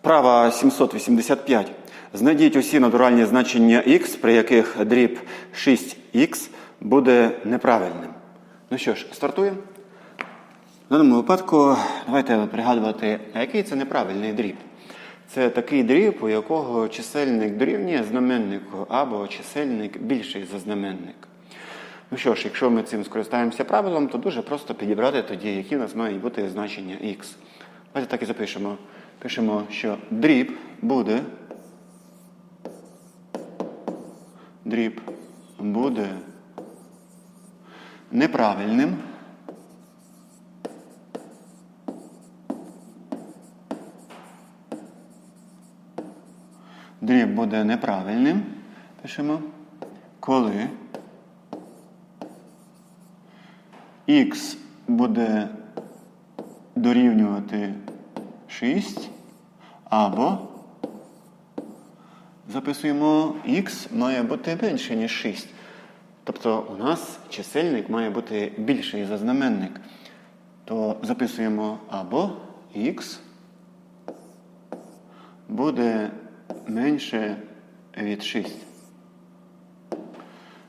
Вправа 785. Знайдіть усі натуральні значення х, при яких дріб 6х буде неправильним. Ну що ж, стартуємо. В даному випадку давайте пригадувати, а який це неправильний дріб. Це такий дріб, у якого чисельник дорівнює знаменнику або чисельник більший за знаменник. Ну що ж, якщо ми цим скористаємося правилом, то дуже просто підібрати тоді, які у нас мають бути значення х. Давайте так і запишемо. Пишемо, що дріб буде. Дріб буде неправильним. Дріб буде неправильним. Пишемо. Коли х буде дорівнювати 6, або записуємо х має бути менше, ніж 6. Тобто у нас чисельник має бути більший за знаменник. То записуємо або х буде менше від 6.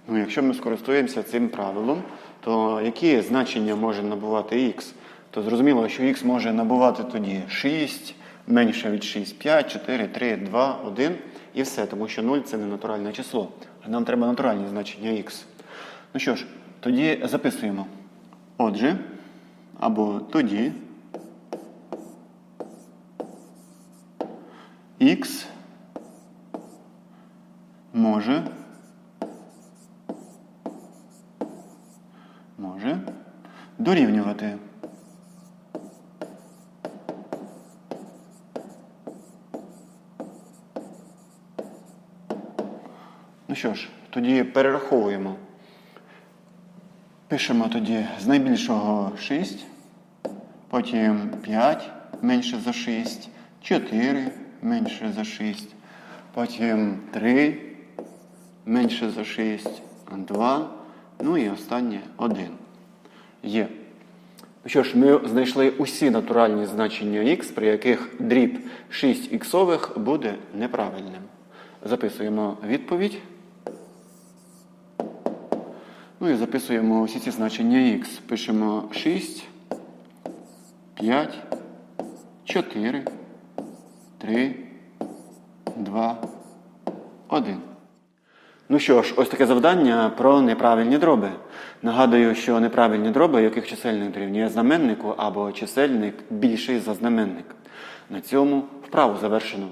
Ну, якщо ми скористуємося цим правилом, то які значення може набувати х? То зрозуміло, що х може набувати тоді 6, менше від 6, 5, 4, 3, 2, 1 і все, тому що 0 це не натуральне число. А нам треба натуральні значення х. Ну що ж, тоді записуємо. Отже, або тоді х може може дорівнювати. Ну що ж, тоді перераховуємо. Пишемо тоді з найбільшого 6, потім 5 менше за 6, 4 менше за 6, потім 3 менше за 6, 2, ну і останнє 1. Є. Ну що ж, ми знайшли усі натуральні значення х, при яких дріб 6 іксових буде неправильним. Записуємо відповідь. Ну і записуємо усі ці значення х. Пишемо 6, 5, 4, 3, 2, 1. Ну що ж, ось таке завдання про неправильні дроби. Нагадую, що неправильні дроби, яких чисельник дорівнює знаменнику або чисельник більший за знаменник. На цьому вправу завершено.